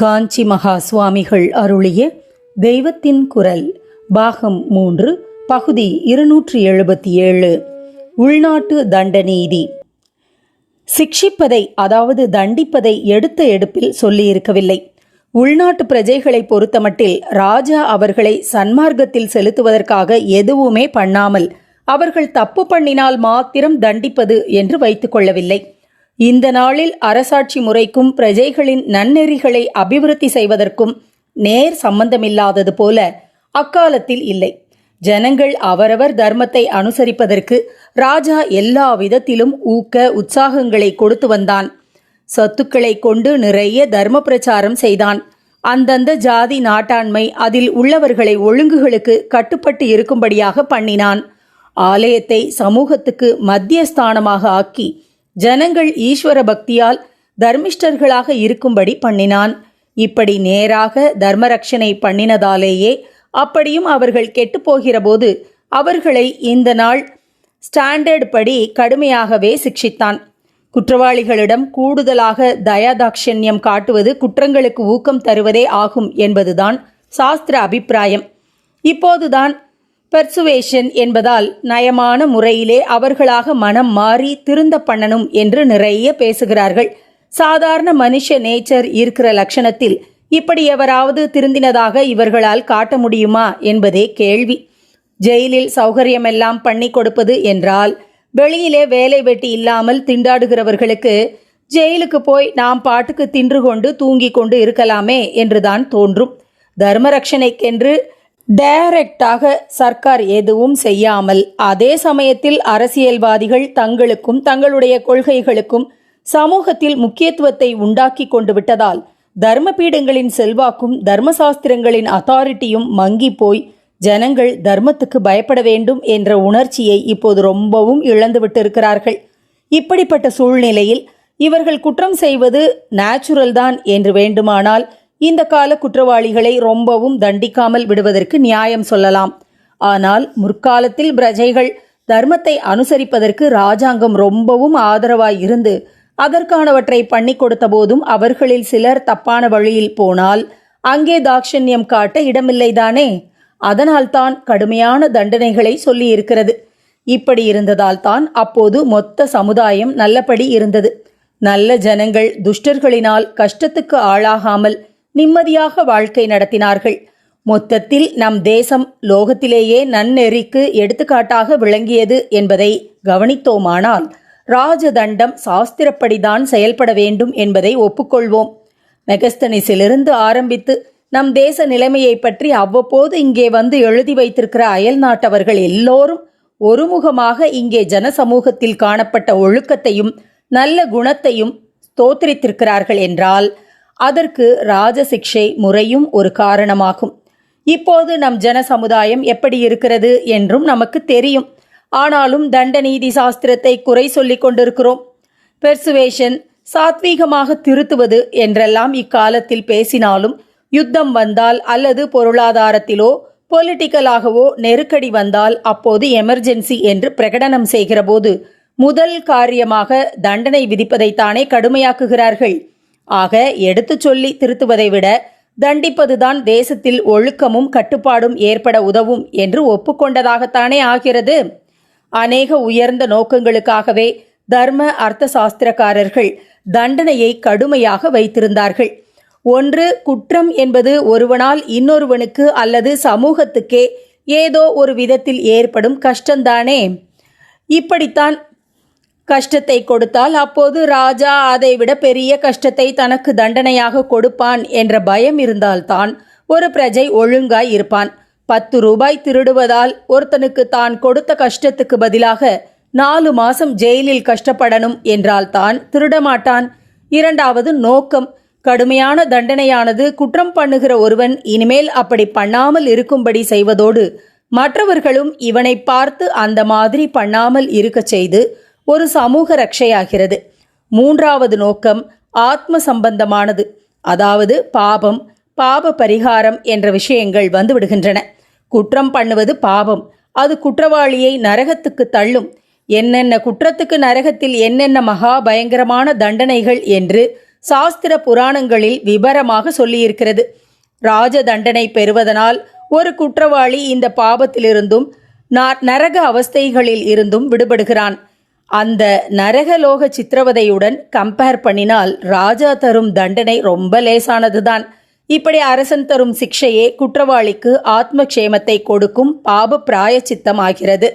காஞ்சி மகா சுவாமிகள் அருளிய தெய்வத்தின் குரல் பாகம் மூன்று பகுதி இருநூற்றி எழுபத்தி ஏழு உள்நாட்டு தண்டநீதி. சிக்ஷிப்பதை அதாவது தண்டிப்பதை எடுத்த எடுப்பில் சொல்லியிருக்கவில்லை. உள்நாட்டு பிரஜைகளை பொறுத்தமட்டில் ராஜா அவர்களை சன்மார்க்கத்தில் செலுத்துவதற்காக எதுவுமே பண்ணாமல் அவர்கள் தப்பு பண்ணினால் மாத்திரம் தண்டிப்பது என்று வைத்துக்கொள்ளவில்லை கொள்ளவில்லை. இந்த நாளில் அரசாட்சி முறைக்கும் பிரஜைகளின் நன்னெறிகளை அபிவிருத்தி செய்வதற்கும் நேர் சம்பந்தமில்லாதது போல அக்காலத்தில் இல்லை. ஜனங்கள் அவரவர் தர்மத்தை அனுசரிப்பதற்கு ராஜா எல்லா விதத்திலும் ஊக்க உற்சாகங்களை கொடுத்து வந்தான். சொத்துக்களை கொண்டு நிறைய தர்ம பிரச்சாரம் செய்தான். அந்தந்த ஜாதி நாட்டாண்மை அதில் உள்ளவர்களை ஒழுங்குகளுக்கு கட்டுப்பட்டு இருக்கும்படியாக பண்ணினான். ஆலயத்தை சமூகத்துக்கு மத்தியஸ்தானமாக ஆக்கி ஜனங்கள் ஈஸ்வர பக்தியால் தர்மிஷ்டர்களாக இருக்கும்படி பண்ணினான். இப்படி நேராக தர்மரக்ஷனை பண்ணினதாலேயே அப்படியும் அவர்கள் கெட்டுப்போகிறபோது அவர்களை இந்த நாள் ஸ்டாண்டர்ட் படி கடுமையாகவே சிக்ஷித்தான். குற்றவாளிகளிடம் கூடுதலாக தயாதாட்சண்யம் காட்டுவது குற்றங்களுக்கு ஊக்கம் தருவதே ஆகும் என்பதுதான் சாஸ்திர அபிப்பிராயம். இப்போதுதான் பெர்சுவேஷன் என்பதால் நயமான முறையிலே அவர்களாக மனம் மாறி திருந்த பண்ணணும் என்று நிறைய பேசுகிறார்கள். சாதாரண மனுஷ நேச்சர் இருக்கிற லட்சணத்தில் இப்படி எவராவது திருந்தினதாக இவர்களால் காட்ட முடியுமா என்பதே கேள்வி. ஜெயிலில் சௌகரியமெல்லாம் பண்ணி கொடுப்பது என்றால் வெளியிலே வேலை வெட்டி இல்லாமல் திண்டாடுகிறவர்களுக்கு ஜெயிலுக்கு போய் நாம் பாட்டுக்கு தின்று கொண்டு தூங்கி கொண்டு இருக்கலாமே என்றுதான் தோன்றும். தர்மரக்ஷனைக்கென்று டைரக்டாக சர்க்கார் எதுவும் செய்யாமல் அதே சமயத்தில் அரசியல்வாதிகள் தங்களுக்கும் தங்களுடைய கொள்கைகளுக்கும் சமூகத்தில் முக்கியத்துவத்தை உண்டாக்கி கொண்டு விட்டதால் தர்மபீடங்களின் செல்வாக்கும் தர்மசாஸ்திரங்களின் அத்தாரிட்டியும் மங்கி போய் ஜனங்கள் தர்மத்துக்கு பயப்பட வேண்டும் என்ற உணர்ச்சியை இப்போது ரொம்பவும் இழந்து விட்டிருக்கிறார்கள். இப்படிப்பட்ட சூழ்நிலையில் இவர்கள் குற்றம் செய்வது நேச்சுரல் தான் என்று வேண்டுமானால் இந்த கால குற்றவாளிகளை ரொம்பவும் தண்டிக்காமல் விடுவதற்கு நியாயம் சொல்லலாம். ஆனால் முற்காலத்தில் பிரஜைகள் தர்மத்தை அனுசரிப்பதற்கு ராஜாங்கம் ரொம்பவும் ஆதரவாய் இருந்து அதற்கானவற்றை பண்ணி கொடுத்த போதும் அவர்களில் சிலர் தப்பான வழியில் போனால் அங்கே தாக்ஷண்யம் காட்ட இடமில்லைதானே அதனால்தான் கடுமையான தண்டனைகளை சொல்லி இருக்கிறது இப்படி இருந்ததால் தான் அப்போது மொத்த சமுதாயம் நல்லபடி இருந்தது. நல்ல ஜனங்கள் துஷ்டர்களினால் கஷ்டத்துக்கு ஆளாகாமல் நிம்மதியாக வாழ்க்கை நடத்தினார்கள். மொத்தத்தில் நம் தேசம் லோகத்திலேயே நன்னெறிக்கு எடுத்துக்காட்டாக விளங்கியது என்பதை கவனித்தோமானால் ராஜதண்டம் சாஸ்திரப்படிதான் செயல்பட வேண்டும் என்பதை ஒப்புக்கொள்வோம். மெகஸ்தனிஸிலிருந்து ஆரம்பித்து நம் தேச நிலைமையை பற்றி அவ்வப்போது இங்கே வந்து எழுதி வைத்திருக்கிற அயல் நாட்டவர்கள் எல்லோரும் ஒருமுகமாக இங்கே ஜனசமூகத்தில் காணப்பட்ட ஒழுக்கத்தையும் நல்ல குணத்தையும் ஸ்தோத்திரித்திருக்கிறார்கள் என்றால் அதற்கு ராஜசிக்ஷை முறையும் ஒரு காரணமாகும். இப்போது நம் ஜன சமுதாயம் எப்படி இருக்கிறது என்றும் நமக்கு தெரியும். ஆனாலும் தண்ட நீதி சாஸ்திரத்தை குறை சொல்லிக் கொண்டிருக்கிறோம். பெர்சுவேஷன் சாத்வீகமாக திருத்துவது என்றெல்லாம் இக்காலத்தில் பேசினாலும் யுத்தம் வந்தால் அல்லது பொருளாதாரத்திலோ பொலிட்டிக்கலாகவோ நெருக்கடி வந்தால் அப்போது எமர்ஜென்சி என்று பிரகடனம் செய்கிறபோது முதல் காரியமாக தண்டனை விதிப்பதைத்தானே கடுமையாக்குகிறார்கள். ஆக எடுத்துச் சொல்லி திருத்துவதை விட தண்டிப்பதுதான் தேசத்தில் ஒழுக்கமும் கட்டுப்பாடும் ஏற்பட உதவும் என்று ஒப்புக்கொண்டதாகத்தானே ஆகிறது. அநேக உயர்ந்த நோக்கங்களுக்காகவே தர்ம அர்த்த சாஸ்திரக்காரர்கள் தண்டனையை கடுமையாக வைத்திருந்தார்கள். ஒன்று குற்றம் என்பது ஒருவனால் இன்னொருவனுக்கு அல்லது சமூகத்துக்கே ஏதோ ஒரு விதத்தில் ஏற்படும் கஷ்டந்தானே இப்படித்தான் கஷ்டத்தை கொடுத்தால் அப்போது ராஜா அதைவிட பெரிய கஷ்டத்தை தனக்கு தண்டனையாக கொடுப்பான் என்ற பயம் இருந்தால்தான் ஒரு பிரஜை ஒழுங்காய் இருப்பான். பத்து ரூபாய் திருடுவதால் ஒருத்தனுக்கு தான் கொடுத்த கஷ்டத்துக்கு பதிலாக நாலு மாசம் ஜெயிலில் கஷ்டப்படணும் என்றால் தான் திருடமாட்டான். இரண்டாவது நோக்கம் கடுமையான தண்டனையானது குற்றம் பண்ணுகிற ஒருவன் இனிமேல் அப்படி பண்ணாமல் இருக்கும்படி செய்வதோடு மற்றவர்களும் இவனை பார்த்து அந்த மாதிரி பண்ணாமல் இருக்கச் செய்து ஒரு சமூக ரட்சையாகிறது மூன்றாவது நோக்கம் ஆத்ம சம்பந்தமானது அதாவது பாபம் பாப பரிகாரம் என்ற விஷயங்கள் வந்து விடுகின்றன குற்றம் பண்ணுவது பாபம். அது குற்றவாளியை நரகத்துக்கு தள்ளும். என்னென்ன குற்றத்துக்கு நரகத்தில் என்னென்ன மகா பயங்கரமான தண்டனைகள் என்று சாஸ்திர புராணங்களில் விபரமாக சொல்லியிருக்கிறது. ராஜ தண்டனை பெறுவதனால் ஒரு குற்றவாளி இந்த பாபத்திலிருந்தும் நரக அவஸ்தைகளில் இருந்தும் விடுபடுகிறான். அந்த நரகலோக சித்திரவதையுடன் கம்பேர் பண்ணினால் ராஜா தரும் தண்டனை ரொம்ப லேசானதுதான். இப்படி அரசன் தரும் சிக்ஷையே குற்றவாளிக்கு ஆத்மக்ஷேமத்தை கொடுக்கும் பாப பிராயச்சித்தமாகிறது.